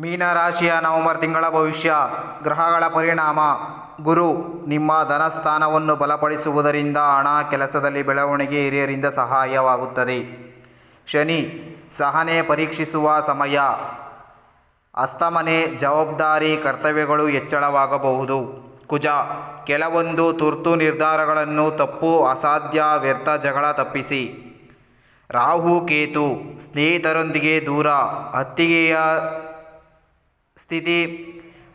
ಮೀನರಾಶಿಯ November ತಿಂಗಳ ಭವಿಷ್ಯ. ಗ್ರಹಗಳ ಪರಿಣಾಮ. ಗುರು, ನಿಮ್ಮ ಧನಸ್ಥಾನವನ್ನು ಬಲಪಡಿಸುವುದರಿಂದ ಹಣ ಕೆಲಸದಲ್ಲಿ ಬೆಳವಣಿಗೆ ಹಿರಿಯರಿಂದ ಸಹಾಯವಾಗುತ್ತದೆ. ಶನಿ, ಸಹನೆ ಪರೀಕ್ಷಿಸುವ ಸಮಯ. ಅಸ್ತಮನೆ ಜವಾಬ್ದಾರಿ ಕರ್ತವ್ಯಗಳು ಹೆಚ್ಚಳವಾಗಬಹುದು. ಕುಜ, ಕೆಲವೊಂದು ತುರ್ತು ನಿರ್ಧಾರಗಳನ್ನು ತಪ್ಪು, ಅಸಾಧ್ಯ, ವ್ಯರ್ಥ ಜಗಳ ತಪ್ಪಿಸಿ. ರಾಹು, ಕೇತು, ಸ್ನೇಹಿತರೊಂದಿಗೆ ದೂರ, ಹತ್ತಿಗೆಯ ಸ್ಥಿತಿ,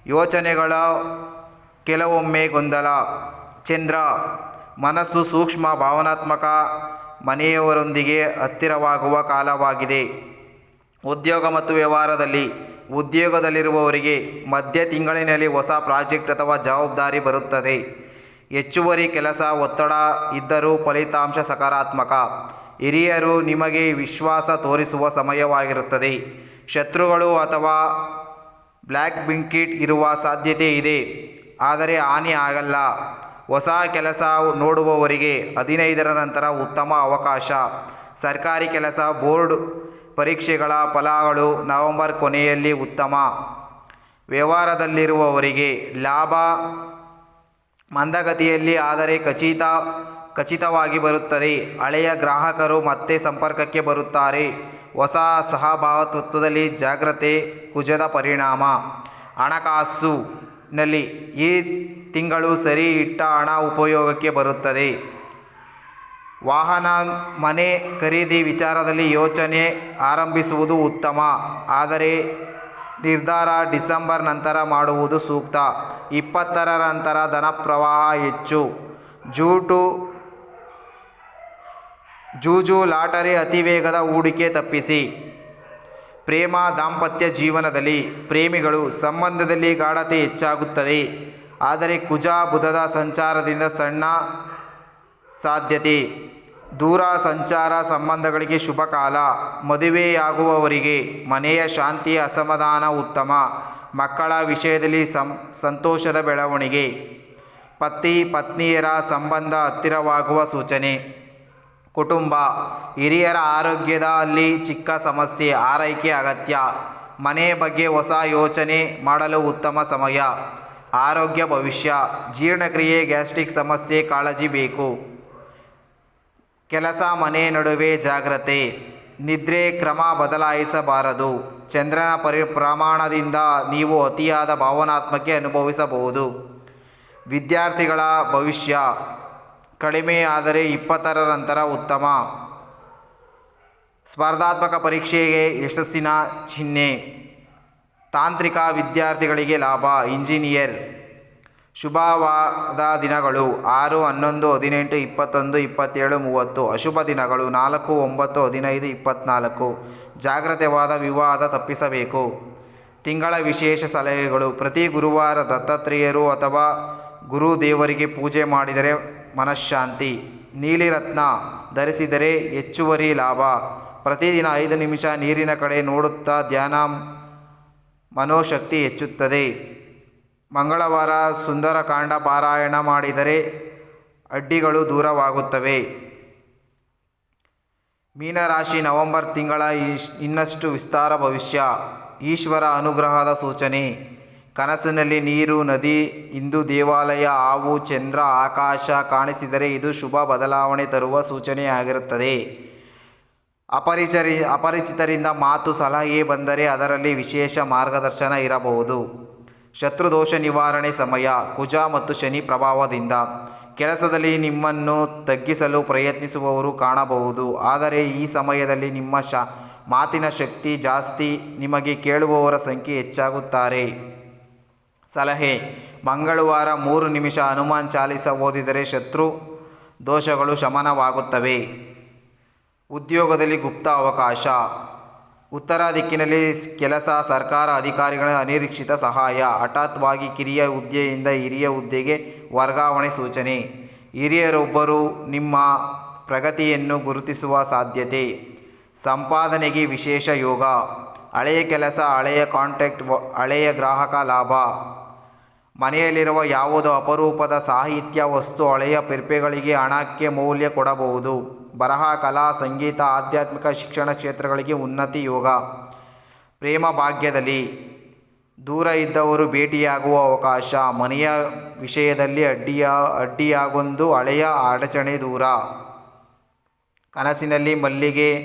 ಯೋಚನೆಗಳ ಕೆಲವೊಮ್ಮೆ ಗೊಂದಲ. ಚಂದ್ರ, ಮನಸ್ಸು ಸೂಕ್ಷ್ಮ, ಭಾವನಾತ್ಮಕ, ಮನೆಯವರೊಂದಿಗೆ ಹತ್ತಿರವಾಗುವ ಕಾಲವಾಗಿದೆ. ಉದ್ಯೋಗ ಮತ್ತು ವ್ಯವಹಾರದಲ್ಲಿ ಉದ್ಯೋಗದಲ್ಲಿರುವವರಿಗೆ ಮಧ್ಯ ತಿಂಗಳಿನಲ್ಲಿ ಹೊಸ ಪ್ರಾಜೆಕ್ಟ್ ಅಥವಾ ಜವಾಬ್ದಾರಿ ಬರುತ್ತದೆ. ಹೆಚ್ಚುವರಿ ಕೆಲಸ, ಒತ್ತಡ ಇದ್ದರೂ ಫಲಿತಾಂಶ ಸಕಾರಾತ್ಮಕ. ಹಿರಿಯರು ನಿಮಗೆ ವಿಶ್ವಾಸ ತೋರಿಸುವ ಸಮಯವಾಗಿರುತ್ತದೆ. ಶತ್ರುಗಳು ಅಥವಾ ಬ್ಲ್ಯಾಕ್ ಬಿಂಕಿಟ್ ಇರುವ ಸಾಧ್ಯತೆ ಇದೆ. ಆದರೆ ಹಾನಿ ಆಗಲ್ಲ. ಹೊಸ ಕೆಲಸ ನೋಡುವವರಿಗೆ ಹದಿನೈದರ ನಂತರ ಉತ್ತಮ ಅವಕಾಶ. ಸರ್ಕಾರಿ ಕೆಲಸ ಬೋರ್ಡ್ ಪರೀಕ್ಷೆಗಳ ಫಲಗಳು ನವೆಂಬರ್ ಕೊನೆಯಲ್ಲಿ ಉತ್ತಮ. ವ್ಯವಹಾರದಲ್ಲಿರುವವರಿಗೆ ಲಾಭ ಮಂದಗತಿಯಲ್ಲಿ ಆದರೆ ಖಚಿತ ಖಚಿತವಾಗಿ ಬರುತ್ತದೆ. ಹಳೆಯ ಗ್ರಾಹಕರು ಮತ್ತೆ ಸಂಪರ್ಕಕ್ಕೆ ಬರುತ್ತಾರೆ. ಹೊಸ ಸಹಭಾವತ್ವದಲ್ಲಿ ಜಾಗ್ರತೆ, ಕುಜದ ಪರಿಣಾಮ. ಹಣಕಾಸುನಲ್ಲಿ ಈ ತಿಂಗಳು ಸರಿ ಇಟ್ಟ ಹಣ ಉಪಯೋಗಕ್ಕೆ ಬರುತ್ತದೆ. ವಾಹನ, ಮನೆ ಖರೀದಿ ವಿಚಾರದಲ್ಲಿ ಯೋಚನೆ ಆರಂಭಿಸುವುದು ಉತ್ತಮ. ಆದರೆ ನಿರ್ಧಾರ ಡಿಸೆಂಬರ್ ನಂತರ ಮಾಡುವುದು ಸೂಕ್ತ. ಇಪ್ಪತ್ತರ ನಂತರ ಧನ ಪ್ರವಾಹ ಹೆಚ್ಚು. ಜೂಟು ಜೂಜು ಲಾಟರಿ ಅತಿವೇಗದ ಹೂಡಿಕೆ ತಪ್ಪಿಸಿ. ಪ್ರೇಮ ದಾಂಪತ್ಯ ಜೀವನದಲ್ಲಿ ಪ್ರೇಮಿಗಳು ಸಂಬಂಧದಲ್ಲಿ ಗಾಢತೆ ಹೆಚ್ಚಾಗುತ್ತದೆ. ಆದರೆ ಕುಜ ಬುಧದ ಸಂಚಾರದಿಂದ ಸಣ್ಣ ಸಾಧ್ಯತೆ. ದೂರ ಸಂಚಾರ ಸಂಬಂಧಗಳಿಗೆ ಶುಭ ಕಾಲ. ಮದುವೆಯಾಗುವವರಿಗೆ ಮನೆಯ ಶಾಂತಿ ಅಸಮಾಧಾನ ಉತ್ತಮ. ಮಕ್ಕಳ ವಿಷಯದಲ್ಲಿ ಸಂ, ಸಂತೋಷದ ಬೆಳವಣಿಗೆ. ಪತಿ ಪತ್ನಿಯರ ಸಂಬಂಧ ಹತ್ತಿರವಾಗುವ ಸೂಚನೆ. ಕುಟುಂಬ. ಹಿರಿಯರ ಆರೋಗ್ಯದಲ್ಲಿ ಚಿಕ್ಕ ಸಮಸ್ಯೆ, ಆರೈಕೆ ಅಗತ್ಯ. ಮನೆ ಬಗ್ಗೆ ಹೊಸ ಯೋಚನೆ ಮಾಡಲು ಉತ್ತಮ ಸಮಯ. ಆರೋಗ್ಯ ಭವಿಷ್ಯ. ಜೀರ್ಣಕ್ರಿಯೆ, ಗ್ಯಾಸ್ಟ್ರಿಕ್ ಸಮಸ್ಯೆ, ಕಾಳಜಿ ಬೇಕು. ಕೆಲಸ, ಮನೆ ನಡುವೆ ಜಾಗ್ರತೆ. ನಿದ್ರೆ ಕ್ರಮ ಬದಲಾಯಿಸಬಾರದು. ಚಂದ್ರನ ಪರಿ ಪ್ರಮಾಣದಿಂದ ನೀವು ಅತಿಯಾದ ಭಾವನಾತ್ಮಕ್ಕೆ ಅನುಭವಿಸಬಹುದು. ವಿದ್ಯಾರ್ಥಿಗಳ ಭವಿಷ್ಯ. ಕಡಿಮೆ ಆದರೆ ಇಪ್ಪತ್ತರ ನಂತರ ಉತ್ತಮ. ಸ್ಪರ್ಧಾತ್ಮಕ ಪರೀಕ್ಷೆಗೆ ಯಶಸ್ಸಿನ ಚಿಹ್ನೆ. ತಾಂತ್ರಿಕ ವಿದ್ಯಾರ್ಥಿಗಳಿಗೆ ಲಾಭ, ಇಂಜಿನಿಯರ್. ಶುಭವಾದ ದಿನಗಳು. ಆರು, ಹನ್ನೊಂದು, ಹದಿನೆಂಟು, ಇಪ್ಪತ್ತೊಂದು, ಇಪ್ಪತ್ತೇಳು, ಮೂವತ್ತು. ಅಶುಭ ದಿನಗಳು. ನಾಲ್ಕು, ಒಂಬತ್ತು, ಹದಿನೈದು ಇಪ್ಪತ್ತ್ನಾಲ್ಕು ಜಾಗ್ರತೆವಾದ ವಿವಾದ ತಪ್ಪಿಸಬೇಕು. ತಿಂಗಳ ವಿಶೇಷ ಸಲಹೆಗಳು. ಪ್ರತಿ ಗುರುವಾರ ದತ್ತಾತ್ರೇಯರು ಅಥವಾ ಗುರು ದೇವರಿಗೆ ಪೂಜೆ ಮಾಡಿದರೆ ಮನಃಶಾಂತಿ. ನೀಲಿರತ್ನ ಧರಿಸಿದರೆ ಹೆಚ್ಚುವರಿ ಲಾಭ. ಪ್ರತಿದಿನ ಐದು ನಿಮಿಷ ನೀರಿನ ಕಡೆ ನೋಡುತ್ತಾ ಧ್ಯಾನ ಮನೋಶಕ್ತಿ ಹೆಚ್ಚುತ್ತದೆ. ಮಂಗಳವಾರ ಸುಂದರಕಾಂಡ ಪಾರಾಯಣ ಮಾಡಿದರೆ ಅಡ್ಡಿಗಳು ದೂರವಾಗುತ್ತವೆ. ಮೀನರಾಶಿ ನವೆಂಬರ್ ತಿಂಗಳ ಇನ್ನಷ್ಟು ವಿಸ್ತಾರ ಭವಿಷ್ಯ. ಈಶ್ವರ ಅನುಗ್ರಹದ ಸೂಚನೆ. ಕನಸಿನಲ್ಲಿ ನೀರು, ನದಿ, ಇಂದು ದೇವಾಲಯ, ಹಾವು, ಚಂದ್ರ, ಆಕಾಶ ಕಾಣಿಸಿದರೆ ಇದು ಶುಭ ಬದಲಾವಣೆ ತರುವ ಸೂಚನೆಯಾಗಿರುತ್ತದೆ. ಅಪರಿಚರಿ ಅಪರಿಚಿತರಿಂದ ಮಾತು ಸಲಹೆ ಬಂದರೆ ಅದರಲ್ಲಿ ವಿಶೇಷ ಮಾರ್ಗದರ್ಶನ ಇರಬಹುದು. ಶತ್ರುದೋಷ ನಿವಾರಣೆ ಸಮಯ, ಕುಜ ಮತ್ತು ಶನಿ ಪ್ರಭಾವದಿಂದ. ಕೆಲಸದಲ್ಲಿ ನಿಮ್ಮನ್ನು ತಗ್ಗಿಸಲು ಪ್ರಯತ್ನಿಸುವವರು ಕಾಣಬಹುದು. ಆದರೆ ಈ ಸಮಯದಲ್ಲಿ ನಿಮ್ಮ ಶ ಮಾತಿನ ಶಕ್ತಿ ಜಾಸ್ತಿ ನಿಮಗೆ ಕೇಳುವವರ ಸಂಖ್ಯೆ ಹೆಚ್ಚಾಗುತ್ತಾರೆ. ಸಲಹೆ. ಮಂಗಳವಾರ ಮೂರು ನಿಮಿಷ ಹನುಮಾನ್ ಚಾಲಿಸ ಓದಿದರೆ ಶತ್ರು ದೋಷಗಳು ಶಮನವಾಗುತ್ತವೆ. ಉದ್ಯೋಗದಲ್ಲಿ ಗುಪ್ತ ಅವಕಾಶ. ಉತ್ತರ ದಿಕ್ಕಿನಲ್ಲಿ ಕೆಲಸ, ಸರ್ಕಾರ ಅಧಿಕಾರಿಗಳ ಅನಿರೀಕ್ಷಿತ ಸಹಾಯ. ಹಠಾತ್ವಾಗಿ ಕಿರಿಯ ಹುದ್ದೆಯಿಂದ ಹಿರಿಯ ಹುದ್ದೆಗೆ ವರ್ಗಾವಣೆ ಸೂಚನೆ. ಹಿರಿಯರೊಬ್ಬರು ನಿಮ್ಮ ಪ್ರಗತಿಯನ್ನು ಗುರುತಿಸುವ ಸಾಧ್ಯತೆ. ಸಂಪಾದನೆಗೆ ವಿಶೇಷ ಯೋಗ. ಹಳೆಯ ಕೆಲಸ, ಹಳೆಯ ಕಾಂಟ್ಯಾಕ್ಟ್ ಹಳೆಯ ಗ್ರಾಹಕ ಲಾಭ. ಮನೆಯಲ್ಲಿರುವ ಯಾವುದೋ ಅಪರೂಪದ ಸಾಹಿತ್ಯ ವಸ್ತು ಹಳೆಯ ಪಿರ್ಪೆಗಳಿಗೆ ಹಣಕ್ಕೆ ಮೌಲ್ಯ ಕೊಡಬಹುದು. ಬರಹ, ಕಲಾ, ಸಂಗೀತ, ಆಧ್ಯಾತ್ಮಿಕ ಶಿಕ್ಷಣ ಕ್ಷೇತ್ರಗಳಿಗೆ ಉನ್ನತಿ ಯೋಗ. ಪ್ರೇಮ ಭಾಗ್ಯದಲ್ಲಿ ದೂರ ಇದ್ದವರು ಭೇಟಿಯಾಗುವ ಅವಕಾಶ. ಮನೆಯ ವಿಷಯದಲ್ಲಿ ಅಡ್ಡಿಯ, ಅಡ್ಡಿಯಾಗೊಂದು ಹಳೆಯ ಅಡಚಣೆ ದೂರ. ಕನಸಿನಲ್ಲಿ ಮಲ್ಲಿಗೆ,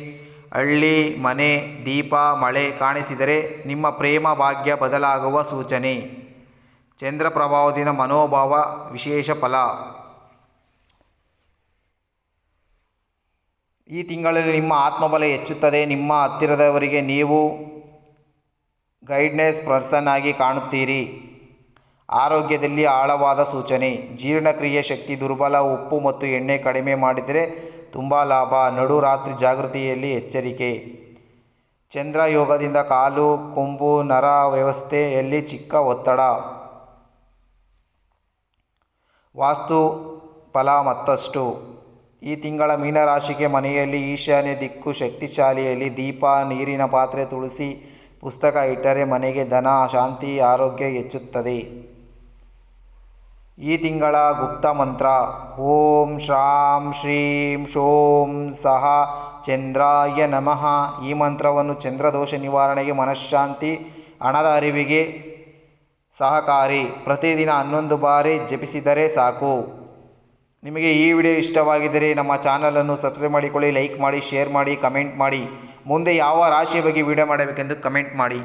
ಹಳ್ಳಿ, ಮನೆ, ದೀಪ, ಮಳೆ ಕಾಣಿಸಿದರೆ ನಿಮ್ಮ ಪ್ರೇಮ ಭಾಗ್ಯ ಬದಲಾಗುವ ಸೂಚನೆ. ಚಂದ್ರ ಪ್ರಭಾವದಿಂದ ಮನೋಭಾವ ವಿಶೇಷ ಫಲ. ಈ ತಿಂಗಳಲ್ಲಿ ನಿಮ್ಮ ಆತ್ಮಬಲ ಹೆಚ್ಚುತ್ತದೆ. ನಿಮ್ಮ ಹತ್ತಿರದವರಿಗೆ ನೀವು ಗೈಡ್ನೆಸ್ ಪರ್ಸನ್ ಆಗಿ ಕಾಣುತ್ತೀರಿ. ಆರೋಗ್ಯದಲ್ಲಿ ಆಳವಾದ ಸೂಚನೆ. ಜೀರ್ಣಕ್ರಿಯೆ ಶಕ್ತಿ ದುರ್ಬಲ. ಉಪ್ಪು ಮತ್ತು ಎಣ್ಣೆ ಕಡಿಮೆ ಮಾಡಿದರೆ ತುಂಬ ಲಾಭ. ನಡು ರಾತ್ರಿ ಜಾಗೃತಿಯಲ್ಲಿ ಎಚ್ಚರಿಕೆ. ಚಂದ್ರ ಯೋಗದಿಂದ ಕಾಲು, ಕೊಂಬು, ನರ ವ್ಯವಸ್ಥೆಯಲ್ಲಿ ಚಿಕ್ಕ ಒತ್ತಡ. ವಾಸ್ತು ಫಲ ಮತ್ತಷ್ಟು. ಈ ತಿಂಗಳ ಮೀನರಾಶಿಗೆ ಮನೆಯಲ್ಲಿ ಈಶಾನ್ಯ ದಿಕ್ಕು ಶಕ್ತಿಶಾಲಿಯಲ್ಲಿ ದೀಪ, ನೀರಿನ ಪಾತ್ರೆ ತುಳಸಿ, ಪುಸ್ತಕ ಇಟ್ಟರೆ ಮನೆಗೆ ಧನ, ಶಾಂತಿ, ಆರೋಗ್ಯ ಹೆಚ್ಚುತ್ತದೆ. ಈ ತಿಂಗಳ ಗುಪ್ತ ಮಂತ್ರ, ಓಂ ಶ್ರಾಂ ಶ್ರೀಂ ಶೋಂ ಸಹ ಚಂದ್ರಾಯ ನಮಃ. ಈ ಮಂತ್ರವನ್ನು ಚಂದ್ರದೋಷ ನಿವಾರಣೆಗೆ ಮನಃಶಾಂತಿ, ಹಣದ ಅರಿವಿಗೆ ಸಹಕಾರಿ ಪ್ರತಿದಿನ ಹನ್ನೊಂದು ಬಾರಿ ಜಪಿಸಿದರೆ ಸಾಕು. ನಿಮಗೆ ಈ ವಿಡಿಯೋ ಇಷ್ಟವಾಗಿದ್ದರೆ ನಮ್ಮ ಚಾನಲನ್ನು ಸಬ್ಸ್ಕ್ರೈಬ್ ಮಾಡಿಕೊಳ್ಳಿ, ಲೈಕ್ ಮಾಡಿ, ಶೇರ್ ಮಾಡಿ, ಕಮೆಂಟ್ ಮಾಡಿ. ಮುಂದೆ ಯಾವ ರಾಶಿಯ ಬಗ್ಗೆ ವಿಡಿಯೋ ಮಾಡಬೇಕೆಂದು ಕಮೆಂಟ್ ಮಾಡಿ.